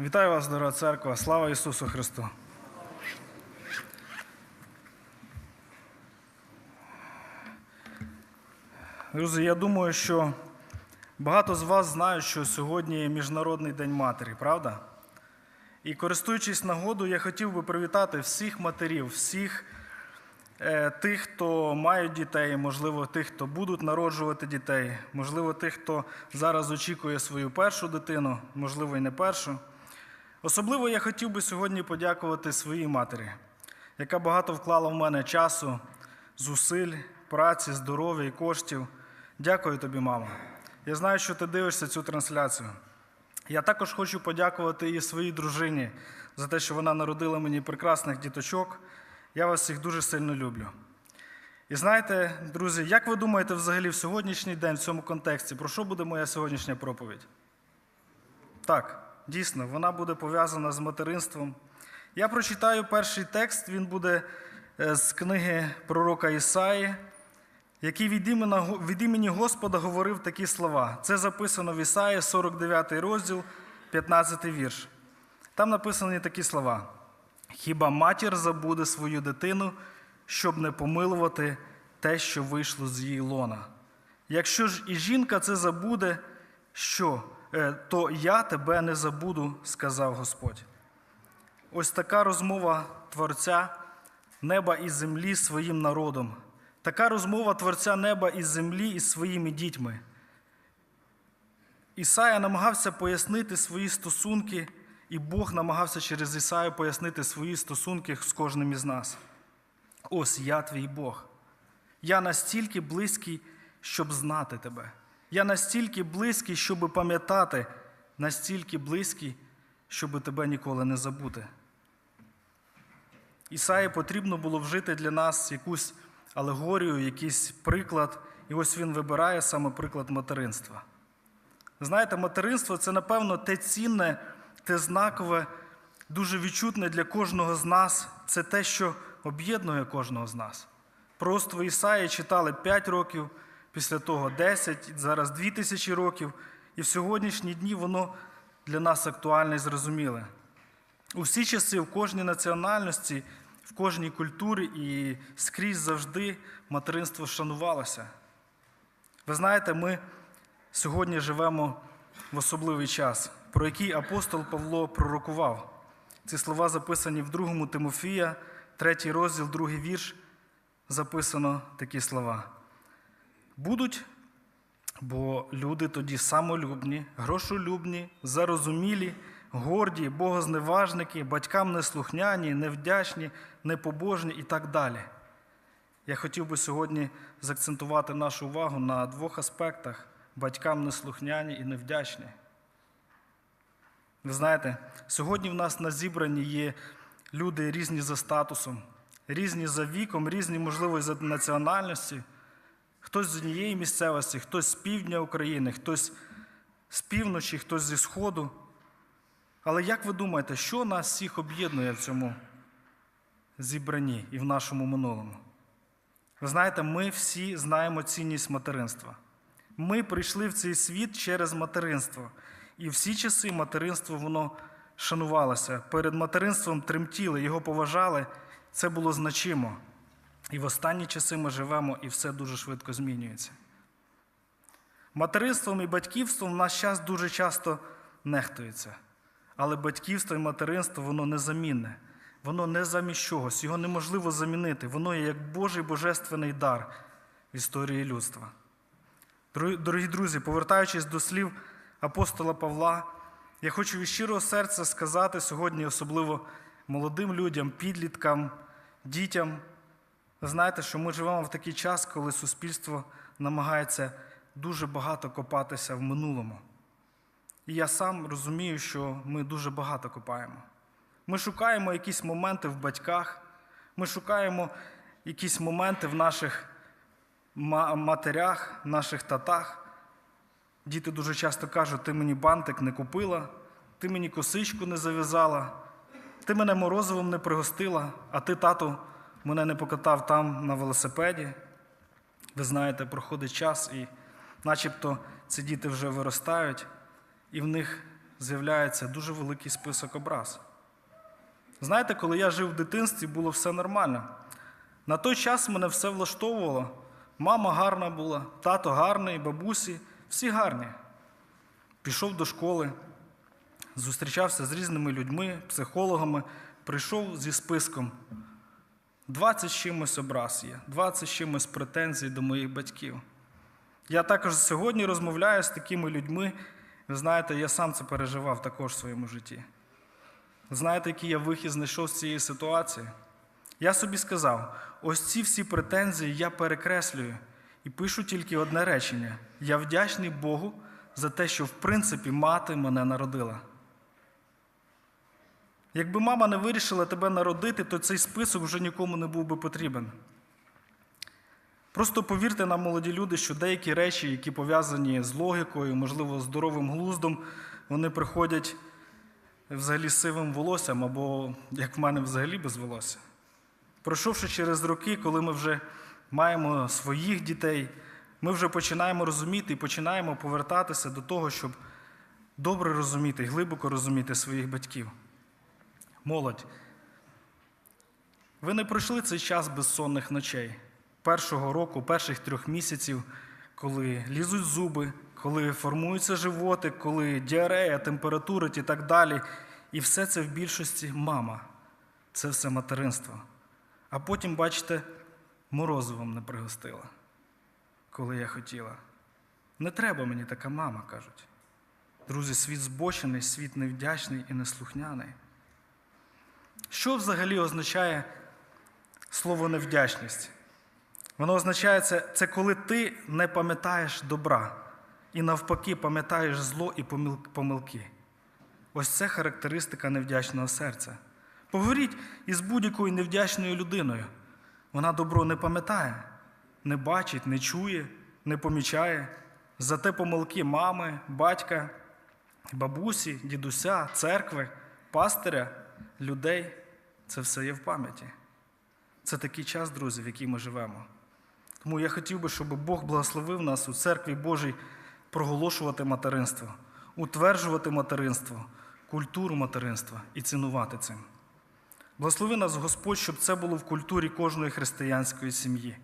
Вітаю вас, дорога церква. Слава Ісусу Христу! Друзі, я думаю, що багато з вас знають, що сьогодні Міжнародний день матері, правда? І користуючись нагодою, я хотів би привітати всіх матерів, всіх е, тих, хто мають дітей, можливо, тих, хто будуть народжувати дітей, можливо, тих, хто зараз очікує свою першу дитину, можливо, і не першу. Особливо я хотів би сьогодні подякувати своїй матері, яка багато вклала в мене часу, зусиль, праці, здоров'я і коштів. Дякую тобі, мама. Я знаю, що ти дивишся цю трансляцію. Я також хочу подякувати і своїй дружині за те, що вона народила мені прекрасних діточок. Я вас всіх дуже сильно люблю. І знаєте, друзі, як ви думаєте взагалі в сьогоднішній день в цьому контексті, про що буде моя сьогоднішня проповідь? Так, дійсно, вона буде пов'язана з материнством. Я прочитаю перший текст, він буде е, з книги пророка Ісаї, який від імені, Господа говорив такі слова. Це записано в Ісаї, 49 розділ, 15 вірш. Там написані такі слова: Хіба матір забуде свою дитину, щоб не помилувати те, що вийшло з її лона? Якщо ж і жінка це забуде, що, то я тебе не забуду, сказав Господь. Ось така розмова Творця неба і землі своїм народом. Така розмова Творця неба і землі із своїми дітьми. Ісая намагався пояснити свої стосунки, і Бог намагався через Ісаю пояснити свої стосунки з кожним із нас. Ось я твій Бог. Я настільки близький, щоб знати тебе. Я настільки близький, щоб пам'ятати, настільки близький, щоб тебе ніколи не забути. Ісаї потрібно було вжити для нас якусь алегорію, якийсь приклад, і ось він вибирає саме приклад материнства. Знаєте, материнство це, напевно, те цінне, те знакове, дуже відчутне для кожного з нас. Це те, що об'єднує кожного з нас. Просто Ісаї читали 5 років, після того 10, зараз 2000 років, і в сьогоднішні дні воно для нас актуальне і зрозуміле. У всі часи, в кожній національності, в кожній культурі і скрізь завжди материнство шанувалося. Ви знаєте, ми сьогодні живемо в особливий час, про який апостол Павло пророкував. Ці слова записані в 2 Тимофія, 3 розділ, 2 вірш, записано такі слова. Будуть, бо люди тоді самолюбні, грошолюбні, зарозумілі, горді, богозневажники, батькам неслухняні, невдячні, непобожні і так далі. Я хотів би сьогодні заакцентувати нашу увагу на двох аспектах: батькам неслухняні і невдячні. Ви знаєте, сьогодні в нас на зібранні є люди різні за статусом, різні за віком, різні, можливо, за національності. Хтось з однієї місцевості, хтось з півдня України, хтось з півночі, хтось зі Сходу. Але як ви думаєте, що нас всіх об'єднує в цьому зібранні і в нашому минулому? Ви знаєте, ми всі знаємо цінність материнства. Ми прийшли в цей світ через материнство. І всі часи материнство воно шанувалося. Перед материнством тремтіли, його поважали. Це було значимо. І в останні часи ми живемо, і все дуже швидко змінюється. Материнством і батьківством в наш час дуже часто нехтується. Але батьківство і материнство воно незамінне, воно не замість чогось, його неможливо замінити. Воно є як Божий божественний дар в історії людства. Дорогі друзі, повертаючись до слів апостола Павла, я хочу від щирого серця сказати сьогодні, особливо молодим людям, підліткам, дітям. Знаєте, що ми живемо в такий час, коли суспільство намагається дуже багато копатися в минулому. І я сам розумію, що ми дуже багато копаємо. Ми шукаємо якісь моменти в батьках, ми шукаємо якісь моменти в наших матерях, наших татах. Діти дуже часто кажуть, ти мені бантик не купила, ти мені косичку не зав'язала, ти мене морозивом не пригостила, а ти, тату, мене не покатав там на велосипеді. Ви знаєте, проходить час, і начебто ці діти вже виростають, і в них з'являється дуже великий список образ. Знаєте, коли я жив в дитинстві, було все нормально. На той час мене все влаштовувало. Мама гарна була, тато гарний, бабусі, всі гарні. Пішов до школи, зустрічався з різними людьми, психологами, прийшов зі списком. 20 з чимось образ є, 20 з чимось претензій до моїх батьків. Я також сьогодні розмовляю з такими людьми. Ви знаєте, я сам це переживав також в своєму житті. Знаєте, який я вихід знайшов з цієї ситуації? Я собі сказав: ось ці всі претензії я перекреслюю і пишу тільки одне речення: я вдячний Богу за те, що в принципі мати мене народила. Якби мама не вирішила тебе народити, то цей список вже нікому не був би потрібен. Просто повірте нам, молоді люди, що деякі речі, які пов'язані з логікою, можливо, здоровим глуздом, вони приходять взагалі сивим волоссям, або, як в мене, взагалі без волосся. Пройшовши через роки, коли ми вже маємо своїх дітей, ми вже починаємо розуміти і починаємо повертатися до того, щоб добре розуміти, глибоко розуміти своїх батьків. Молодь. Ви не пройшли цей час безсонних ночей. Першого року, перших трьох місяців, коли лізуть зуби, коли формується животик, коли діарея, температура і так далі. І все це в більшості мама. Це все материнство. А потім, бачите, морозивом не пригостила, коли я хотіла. Не треба мені така мама, кажуть. Друзі, світ збочений, світ невдячний і неслухняний. Що взагалі означає слово невдячність? Воно означає це, це коли ти не пам'ятаєш добра і навпаки пам'ятаєш зло і помилки. Ось це характеристика невдячного серця. Поговоріть із будь-якою невдячною людиною. Вона добро не пам'ятає, не бачить, не чує, не помічає. Зате помилки мами, батька, бабусі, дідуся, церкви, пастиря, людей це все є в пам'яті. Це такий час, друзі, в який ми живемо. Тому я хотів би, щоб Бог благословив нас у церкві Божій проголошувати материнство, утверджувати материнство, культуру материнства і цінувати цим. Благослови нас Господь, щоб це було в культурі кожної християнської сім'ї,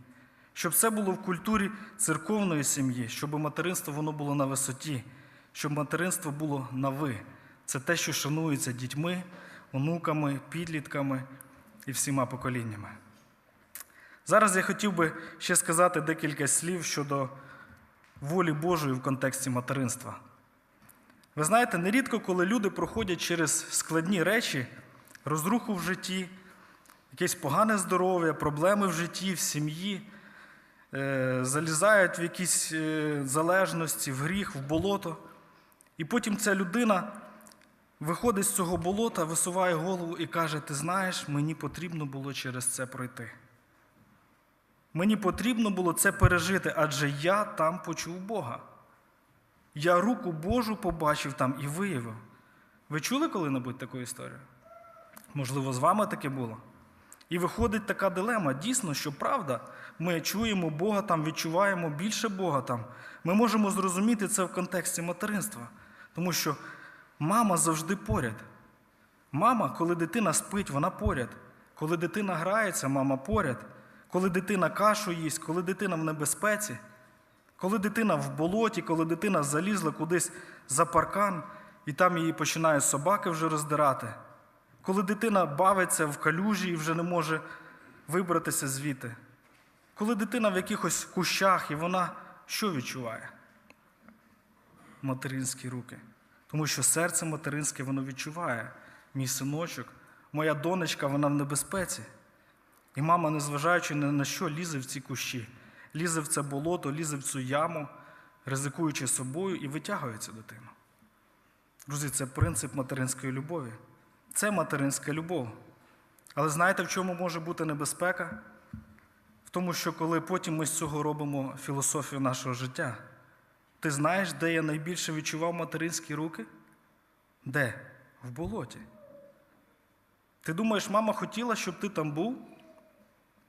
щоб це було в культурі церковної сім'ї, щоб материнство воно було на висоті, щоб материнство було на ви. Це те, що шанується дітьми, онуками, підлітками і всіма поколіннями. Зараз я хотів би ще сказати декілька слів щодо волі Божої в контексті материнства. Ви знаєте, нерідко, коли люди проходять через складні речі, розруху в житті, якесь погане здоров'я, проблеми в житті, в сім'ї, е, залізають в якісь е, залежності, в гріх, в болото. І потім ця людина виходить з цього болота, висуває голову і каже: Ти знаєш, мені потрібно було через це пройти. Мені потрібно було це пережити, адже я там почув Бога. Я руку Божу побачив там і виявив. Ви чули коли-небудь таку історію? Можливо, з вами таке було. І виходить така дилема. Дійсно, що правда, ми чуємо Бога там, відчуваємо більше Бога там. Ми можемо зрозуміти це в контексті материнства. Тому що мама завжди поряд. Мама, коли дитина спить, вона поряд. Коли дитина грається, мама поряд. Коли дитина кашу їсть, коли дитина в небезпеці, коли дитина в болоті, коли дитина залізла кудись за паркан, і там її починають собаки вже роздирати, коли дитина бавиться в калюжі і вже не може вибратися звідти, коли дитина в якихось кущах і вона що відчуває? Материнські руки. Тому що серце материнське воно відчуває. Мій синочок, моя донечка, вона в небезпеці. І мама, незважаючи ні на що, лізе в ці кущі, лізе в це болото, лізе в цю яму, ризикуючи собою, і витягує цю дитину. Друзі, це принцип материнської любові. Це материнська любов. Але знаєте, в чому може бути небезпека? В тому, що коли потім ми з цього робимо філософію нашого життя, ти знаєш, де я найбільше відчував материнські руки? Де? В болоті. Ти думаєш, мама хотіла, щоб ти там був?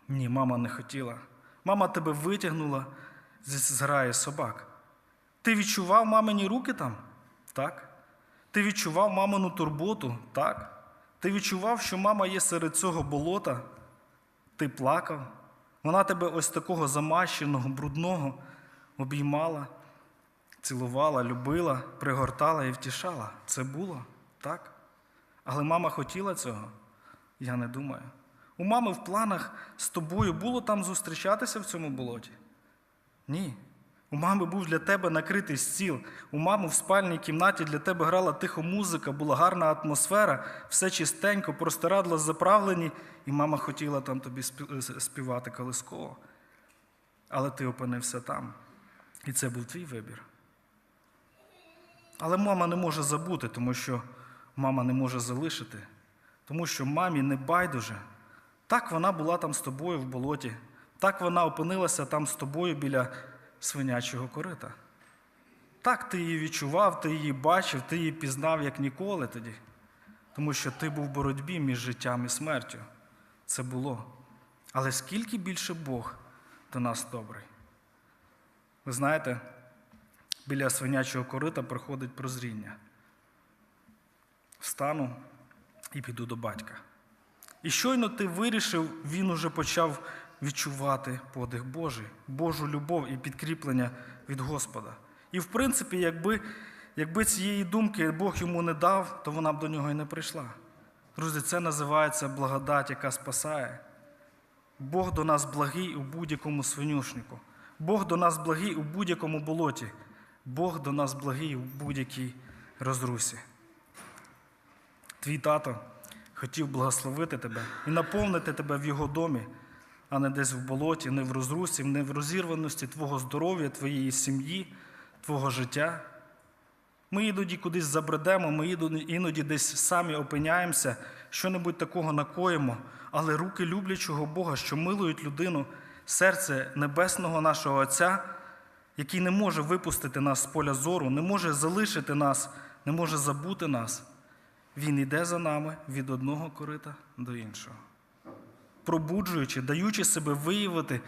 Ні, мама не хотіла. Мама тебе витягнула з зграї собак. Ти відчував мамині руки там? Так. Ти відчував мамину турботу, так? Ти відчував, що мама є серед цього болота? Ти плакав? Вона тебе ось такого замащеного, брудного обіймала, цілувала, любила, пригортала і втішала. Це було, так? Але мама хотіла цього? Я не думаю. У мами в планах з тобою було там зустрічатися в цьому болоті? Ні. У мами був для тебе накритий стіл. У мами в спальній кімнаті для тебе грала тихо музика, була гарна атмосфера, все чистенько, простирадла заправлені, і мама хотіла там тобі співати колисково. Але ти опинився там. І це був твій вибір. Але мама не може забути, тому що мама не може залишити, тому що мамі не байдуже. Так вона була там з тобою в болоті, так вона опинилася там з тобою біля свинячого корита. Так ти її відчував, ти її бачив, ти її пізнав як ніколи тоді, тому що ти був в боротьбі між життям і смертю. Це було. Але скільки більше Бог до нас добрий. Ви знаєте, біля свинячого корита приходить прозріння. Встану і піду до батька. І щойно ти вирішив, він уже почав відчувати подих Божий, Божу любов і підкріплення від Господа. І в принципі, якби, якби цієї думки Бог йому не дав, то вона б до нього і не прийшла. Друзі, це називається благодать, яка спасає. Бог до нас благий у будь-якому свинюшнику. Бог до нас благий у будь-якому болоті. Бог до нас благий у будь-якій розрусі. Твій тато хотів благословити тебе і наповнити тебе в його домі, а не десь в болоті, не в розрусі, не в розірваності твого здоров'я, твоєї сім'ї, твого життя. Ми іноді кудись забредемо, ми іноді- десь самі опиняємося, що-небудь такого накоїмо, але руки люблячого Бога, що милують людину, серце небесного нашого Отця, який не може випустити нас з поля зору, не може залишити нас, не може забути нас. Він йде за нами від одного корита до іншого, пробуджуючи, даючи себе виявити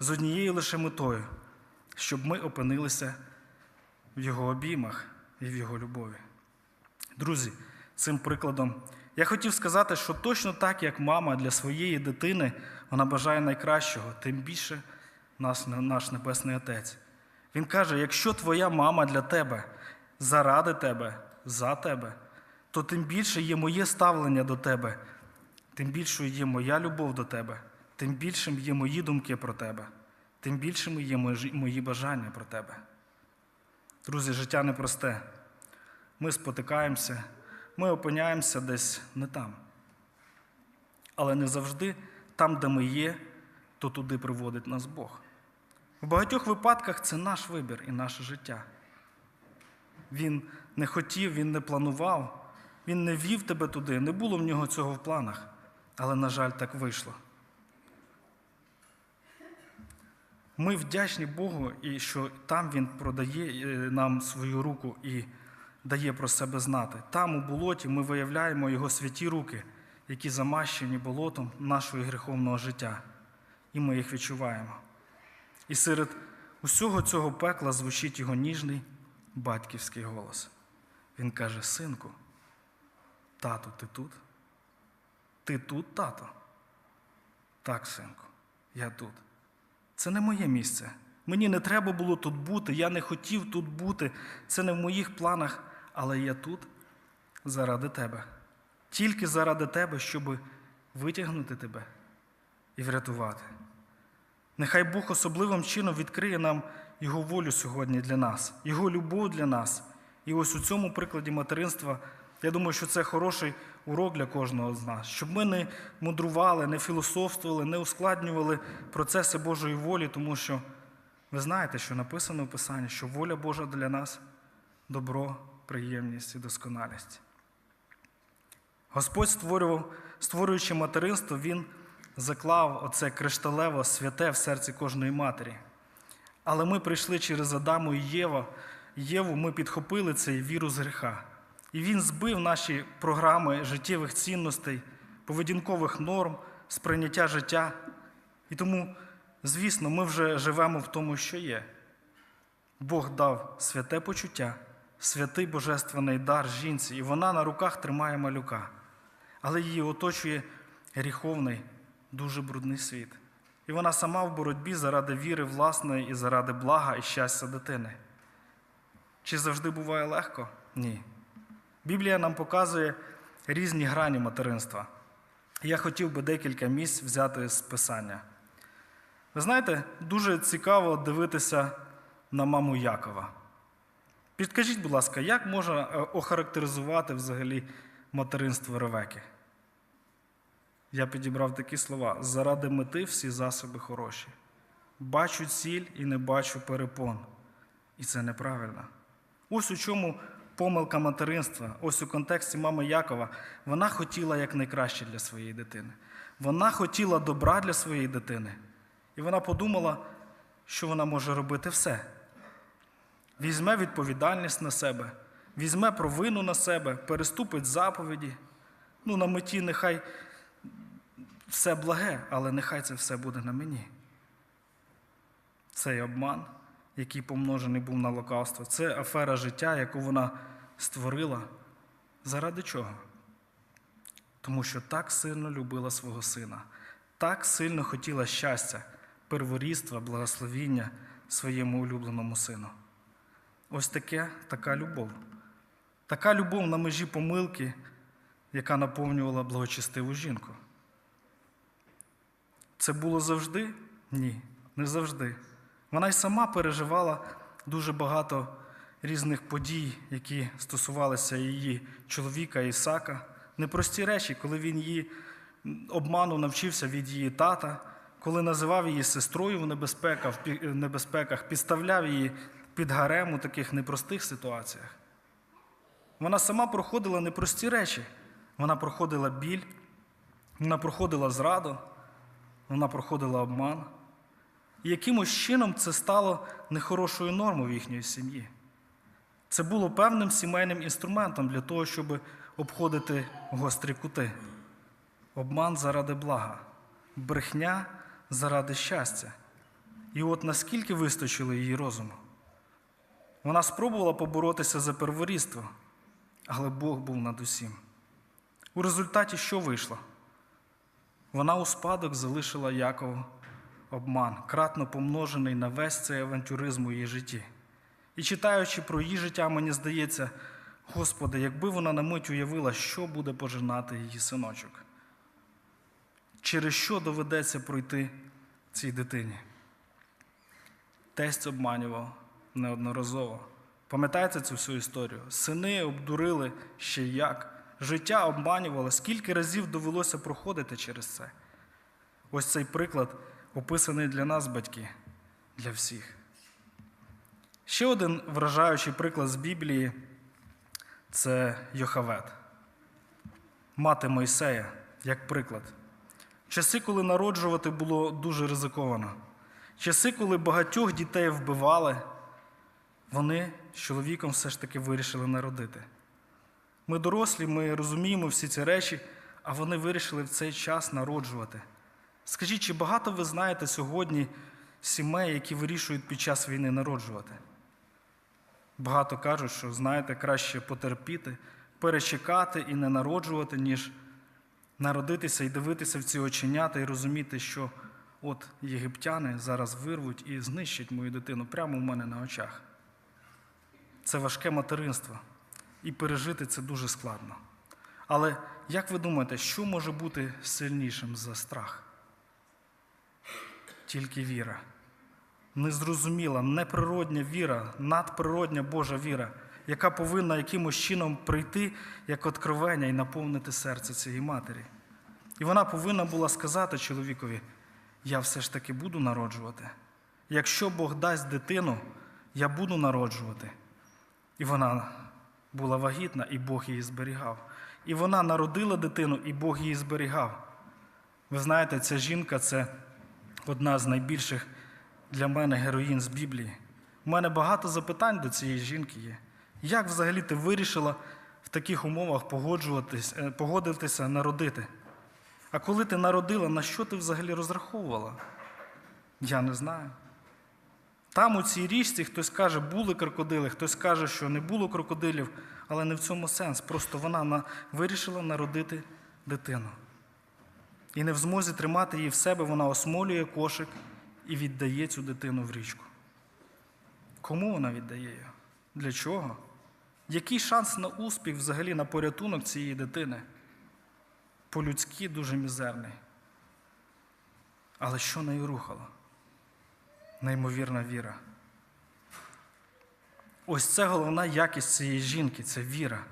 з однією лише метою, щоб ми опинилися в його обіймах і в його любові. Друзі, цим прикладом я хотів сказати, що точно так, як мама для своєї дитини, вона бажає найкращого, тим більше нас, наш Небесний Отець. Він каже: якщо твоя мама для тебе, заради тебе, за тебе, то тим більше є моє ставлення до тебе, тим більшою є моя любов до тебе, тим більшим є мої думки про тебе, тим більшими є мої бажання про тебе. Друзі, життя непросте. Ми спотикаємося, ми опиняємося десь не там. Але не завжди там, де ми є, то туди приводить нас Бог. В багатьох випадках це наш вибір і наше життя. Він не хотів, він не планував, він не вів тебе туди, не було в нього цього в планах. Але, на жаль, так вийшло. Ми вдячні Богу, і що там Він продає е, нам свою руку і дає про себе знати. Там, у болоті, ми виявляємо Його святі руки, які замащені болотом нашого гріховного життя, і ми їх відчуваємо. І серед усього цього пекла звучить його ніжний батьківський голос. Він каже: Синку, тату, ти тут? Ти тут, тато? Так, синку, я тут. Це не моє місце. Мені не треба було тут бути, я не хотів тут бути. Це не в моїх планах, але я тут заради тебе. Тільки заради тебе, щоб витягнути тебе і врятувати. Нехай Бог особливим чином відкриє нам Його волю сьогодні для нас, Його любов для нас. І ось у цьому прикладі материнства, я думаю, що це хороший урок для кожного з нас, щоб ми не мудрували, не філософствували, не ускладнювали процеси Божої волі, тому що ви знаєте, що написано в Писанні, що воля Божа для нас добро, приємність і досконалість. Господь створював, створюючи материнство, Він заклав оце кришталево святе в серці кожної матері. Але ми прийшли через Адаму і Єва, Єву, ми підхопили цей вірус гріха. І він збив наші програми життєвих цінностей, поведінкових норм, сприйняття життя. І тому, звісно, ми вже живемо в тому, що є. Бог дав святе почуття, святий божественний дар жінці, і вона на руках тримає малюка, але її оточує гріховний, дуже брудний світ. І вона сама в боротьбі заради віри власної і заради блага і щастя дитини. Чи завжди буває легко? Ні. Біблія нам показує різні грані материнства. Я хотів би декілька місць взяти з писання. Ви знаєте, дуже цікаво дивитися на маму Якова. Підкажіть, будь ласка, як можна е, охарактеризувати взагалі материнство Ревеки? Я підібрав такі слова: заради мети всі засоби хороші. Бачу ціль і не бачу перепон. І це неправильно. Ось у чому помилка материнства, ось у контексті мами Якова, вона хотіла якнайкраще для своєї дитини. Вона хотіла добра для своєї дитини. І вона подумала, що вона може робити все. Візьме відповідальність на себе, візьме провину на себе, переступить заповіді. Ну, на меті нехай все благе, але нехай це все буде на мені. Цей обман, який помножений був на лукавство, це афера життя, яку вона створила. Заради чого? Тому що так сильно любила свого сина, так сильно хотіла щастя, перворідства, благословіння своєму улюбленому сину. Ось таке, така любов. Така любов на межі помилки, яка наповнювала благочестиву жінку. Це було завжди? Ні, не завжди. Вона й сама переживала дуже багато різних подій, які стосувалися її чоловіка Ісака. Непрості речі, коли він її обману навчився від її тата, коли називав її сестрою в небезпеках, в небезпеках підставляв її під гарем у таких непростих ситуаціях. Вона сама проходила непрості речі. Вона проходила біль, вона проходила зраду, вона проходила обман. І якимось чином це стало нехорошою нормою в їхньої сім'ї. Це було певним сімейним інструментом для того, щоб обходити гострі кути. Обман заради блага, брехня заради щастя. І от наскільки вистачило її розуму? Вона спробувала поборотися за перворідство, але Бог був над усім. У результаті що вийшло? Вона у спадок залишила Якову обман, кратно помножений на весь цей авантюризм у її житті. І читаючи про її життя, мені здається, Господи, якби вона на мить уявила, що буде пожинати її синочок, через що доведеться пройти цій дитині. Тесть обманював неодноразово. Пам'ятаєте цю всю історію? Сини обдурили ще як. Життя обманювало, скільки разів довелося проходити через це. Ось цей приклад описаний для нас, батьки, для всіх. Ще один вражаючий приклад з Біблії це Йохавет, мати Мойсея, як приклад. Часи, коли народжувати було дуже ризиковано. Часи, коли багатьох дітей вбивали, вони з чоловіком все ж таки вирішили народити. Ми дорослі, ми розуміємо всі ці речі, а вони вирішили в цей час народжувати. Скажіть, чи багато ви знаєте сьогодні сімей, які вирішують під час війни народжувати? Багато кажуть, що знаєте, краще потерпіти, перечекати і не народжувати, ніж народитися і дивитися в ці оченята і розуміти, що от єгиптяни зараз вирвуть і знищать мою дитину прямо в мене на очах. Це важке материнство, і пережити це дуже складно. Але як ви думаєте, що може бути сильнішим за страх? Тільки віра. Незрозуміла, неприродня віра, надприродня Божа віра, яка повинна якимось чином прийти як откровення і наповнити серце цієї матері. І вона повинна була сказати чоловікові: я все ж таки буду народжувати. Якщо Бог дасть дитину, я буду народжувати. І вона була вагітна, і Бог її зберігав. І вона народила дитину, і Бог її зберігав. Ви знаєте, ця жінка це одна з найбільших для мене героїн з Біблії. У мене багато запитань до цієї жінки є. Як взагалі ти вирішила в таких умовах е, погодитися народити? А коли ти народила, на що ти взагалі розраховувала? Я не знаю. Там у цій річці хтось каже, були крокодили, хтось каже, що не було крокодилів, але не в цьому сенс. Просто вона на- вирішила народити дитину. І не в змозі тримати її в себе, вона осмолює кошик і віддає цю дитину в річку. Кому вона віддає її? Для чого? Який шанс на успіх взагалі на порятунок цієї дитини? По-людськи дуже мізерний. Але що нею рухало? Неймовірна віра. Ось це головна якість цієї жінки це віра.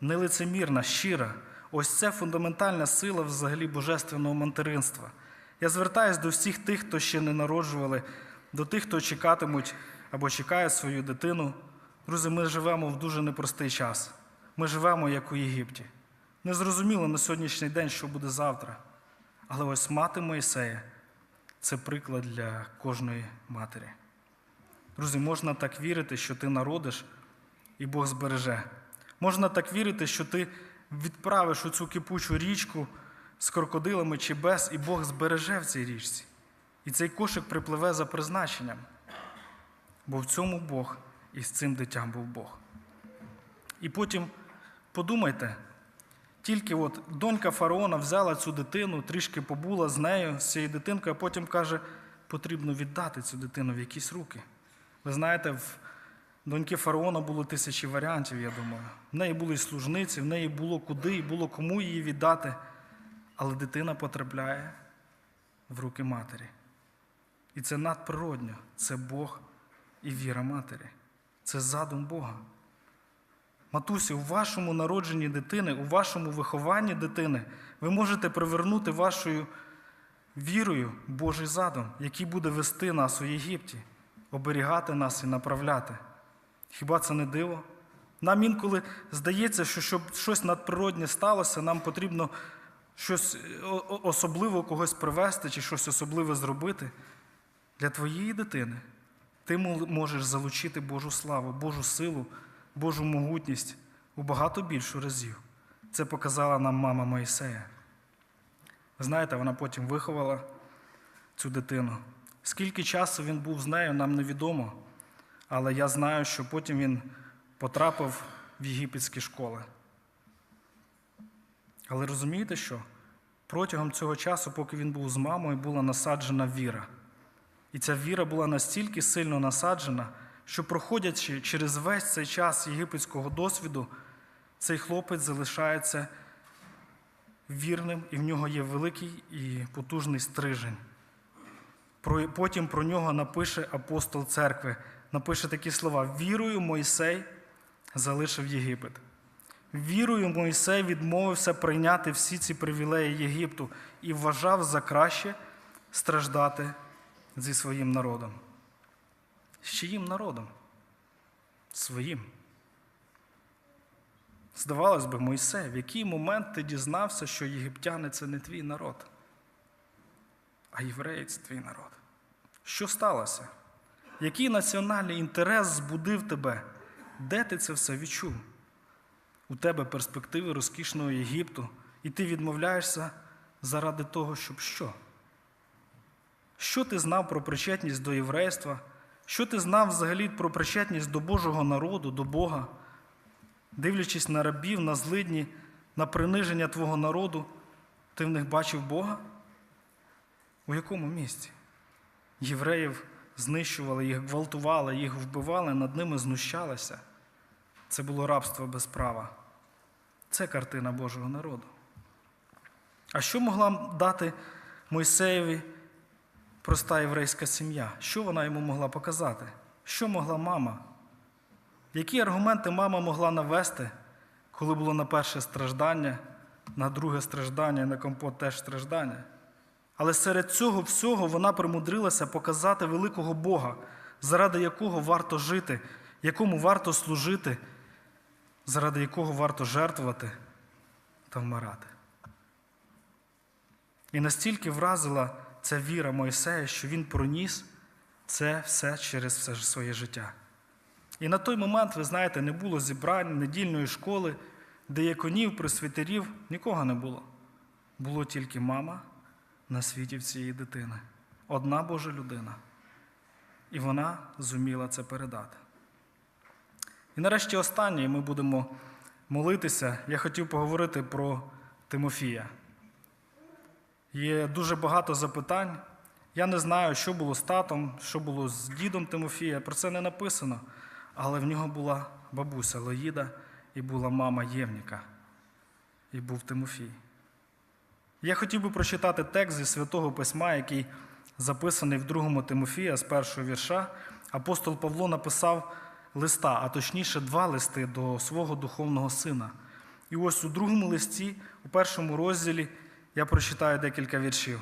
Нелицемірна, щира. Ось це фундаментальна сила взагалі божественного материнства. Я звертаюсь до всіх тих, хто ще не народжували, до тих, хто чекатимуть або чекає свою дитину. Друзі, ми живемо в дуже непростий час. Ми живемо як у Єгипті. Незрозуміло на сьогоднішній день, що буде завтра. Але ось мати Моїсея це приклад для кожної матері. Друзі, можна так вірити, що ти народиш і Бог збереже. Можна так вірити, що ти відправиш у цю кипучу річку з крокодилами чи без, і Бог збереже в цій річці. І цей кошик припливе за призначенням. Бо в цьому Бог і з цим дитям був Бог. І потім подумайте, тільки от донька фараона взяла цю дитину, трішки побула з нею, з цією дитинкою, а потім каже, потрібно віддати цю дитину в якісь руки. Ви знаєте, в доньки фараона було тисячі варіантів, я думаю. В неї були служниці, в неї було куди, і було кому її віддати. Але дитина потрапляє в руки матері. І це надприродньо, це Бог і віра матері. Це задум Бога. Матусі, у вашому народженні дитини, у вашому вихованні дитини ви можете привернути вашою вірою Божий задум, який буде вести нас у Єгипті, оберігати нас і направляти. Хіба це не диво? Нам інколи здається, що щоб щось надприроднє сталося, нам потрібно щось о- особливо когось привести чи щось особливе зробити. Для твоєї дитини ти можеш залучити Божу славу, Божу силу, Божу могутність у багато більшу разів. Це показала нам мама Моїсея. Ви знаєте, вона потім виховала цю дитину. Скільки часу він був з нею, нам невідомо. Але я знаю, що потім він потрапив в єгипетські школи. Але розумієте що? Протягом цього часу, поки він був з мамою, була насаджена віра. І ця віра була настільки сильно насаджена, що, проходячи через весь цей час єгипетського досвіду, цей хлопець залишається вірним, і в нього є великий і потужний стрижень. Потім про нього напише апостол церкви, напише такі слова: Вірою Мойсей залишив Єгипет. Вірою Мойсей відмовився прийняти всі ці привілеї Єгипту і вважав за краще страждати зі своїм народом. З чиїм народом? Своїм. Здавалось би, Мойсей, в який момент ти дізнався, що єгиптяни це не твій народ, а євреї це твій народ. Що сталося? Який національний інтерес збудив тебе? Де ти це все відчув? У тебе перспективи розкішного Єгипту, і ти відмовляєшся заради того, щоб що? Що ти знав про причетність до єврейства? Що ти знав взагалі про причетність до Божого народу, до Бога? Дивлячись на рабів, на злидні, на приниження твого народу, ти в них бачив Бога? У якому місці? Євреїв знищували, їх гвалтували, їх вбивали, над ними знущалися. Це було рабство без права. Це картина Божого народу. А що могла дати Мойсеєві проста єврейська сім'я? Що вона йому могла показати? Що могла мама? Які аргументи мама могла навести, коли було на перше страждання, на друге страждання, на компот теж страждання? Але серед цього всього вона примудрилася показати великого Бога, заради якого варто жити, якому варто служити, заради якого варто жертвувати та вмирати. І настільки вразила ця віра Мойсея, що він проніс це все через все своє життя. І на той момент, ви знаєте, не було зібрань, недільної школи, деяконів, пресвітерів, нікого не було. Було тільки мама на світі цієї дитини. Одна Божа людина. і вона зуміла це передати. І нарешті останнє, ми будемо молитися. Я хотів поговорити про Тимофія. Є дуже багато запитань. Я не знаю, що було з татом, що було з дідом Тимофія. Про це не написано. Але в нього була бабуся Лоїда і була мама Євніка. І був Тимофій. Я хотів би прочитати текст зі святого письма, який записаний в другому Тимофія з першого вірша. Апостол Павло написав листа, а точніше, два листи до свого духовного сина. І ось у другому листі, у першому розділі, я прочитаю декілька віршів.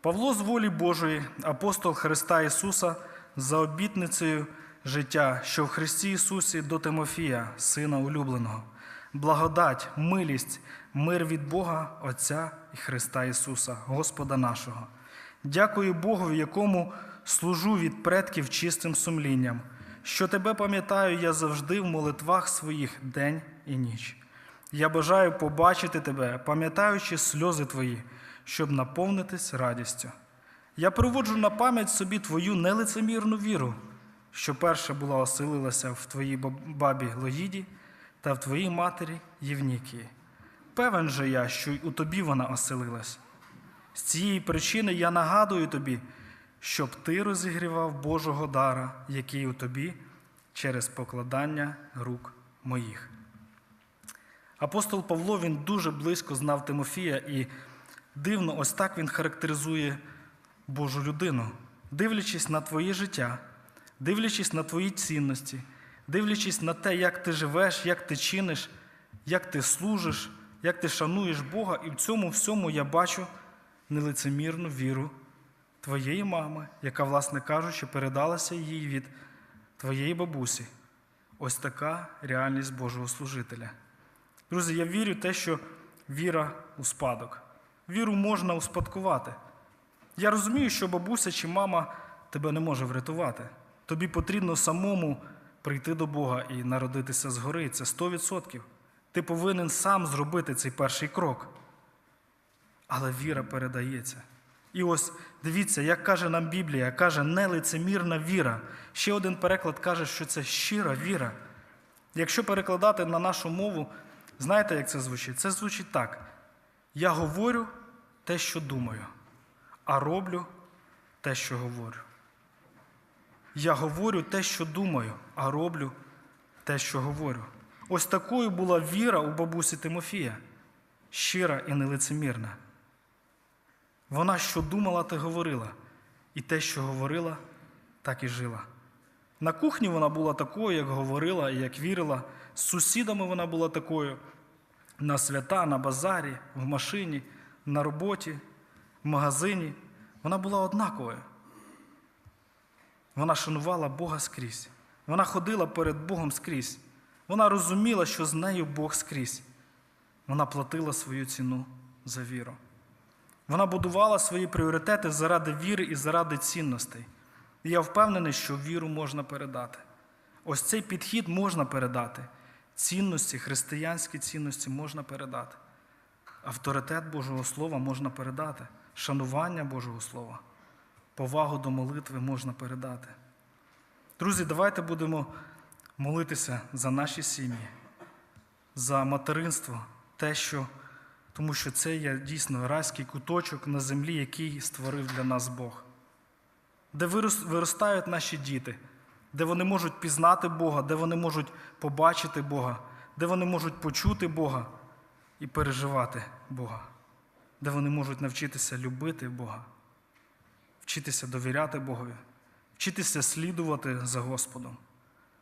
Павло з волі Божої, апостол Христа Ісуса, за обітницею життя, що в Христі Ісусі до Тимофія, Сина улюбленого, благодать, милість, мир від Бога, Отця і Христа Ісуса, Господа нашого. Дякую Богові, якому служу від предків чистим сумлінням, що тебе пам'ятаю я завжди в молитвах своїх день і ніч. Я бажаю побачити тебе, пам'ятаючи сльози твої, щоб наповнитись радістю. Я приводжу на пам'ять собі твою нелицемірну віру, що перша була оселилася в твоїй бабі Лоїді та в твоїй матері Євнікії. Певен же я, що й у тобі вона оселилась. З цієї причини я нагадую тобі, щоб ти розігрівав Божого дара, який у тобі через покладання рук моїх. Апостол Павло він дуже близько знав Тимофія, і дивно, ось так він характеризує Божу людину, дивлячись на твоє життя, дивлячись на твої цінності, дивлячись на те, як ти живеш, як ти чиниш, як ти служиш, як ти шануєш Бога, і в цьому всьому я бачу нелицемірну віру твоєї мами, яка, власне кажучи, передалася їй від твоєї бабусі. Ось така реальність Божого служителя. Друзі, я вірю в те, що віра у спадок. Віру можна успадкувати. Я розумію, що бабуся чи мама тебе не може врятувати. Тобі потрібно самому прийти до Бога і народитися згори. Це 100%. Ти повинен сам зробити цей перший крок. Але віра передається. І ось дивіться, як каже нам Біблія, каже нелицемірна віра. Ще один переклад каже, що це щира віра. Якщо перекладати на нашу мову, знаєте, як це звучить? Це звучить так: я говорю те, що думаю, а роблю те, що говорю. Я говорю те, що думаю, а роблю те, що говорю. Ось такою була віра у бабусі Тимофія, щира і нелицемірна. Вона що думала, те говорила, і те, що говорила, так і жила. На кухні вона була такою, як говорила і як вірила. З сусідами вона була такою. На свята, на базарі, в машині, на роботі, в магазині. Вона була однаковою. Вона шанувала Бога скрізь. Вона ходила перед Богом скрізь. Вона розуміла, що з нею Бог скрізь. Вона платила свою ціну за віру. Вона будувала свої пріоритети заради віри і заради цінностей. І я впевнений, що віру можна передати. Ось цей підхід можна передати. Цінності, християнські цінності можна передати. Авторитет Божого Слова можна передати. Шанування Божого Слова, повагу до молитви можна передати. Друзі, давайте будемо молитися за наші сім'ї, за материнство, те, що, тому що це є дійсно райський куточок на землі, який створив для нас Бог, де виростають наші діти, де вони можуть пізнати Бога, де вони можуть побачити Бога, де вони можуть почути Бога і переживати Бога, де вони можуть навчитися любити Бога, вчитися довіряти Богові, вчитися слідувати за Господом,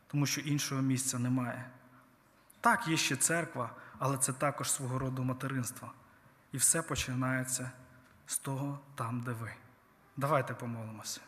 тому що іншого місця немає. Так, є ще церква, але це також свого роду материнство. І все починається з того там, де ви. Давайте помолимося.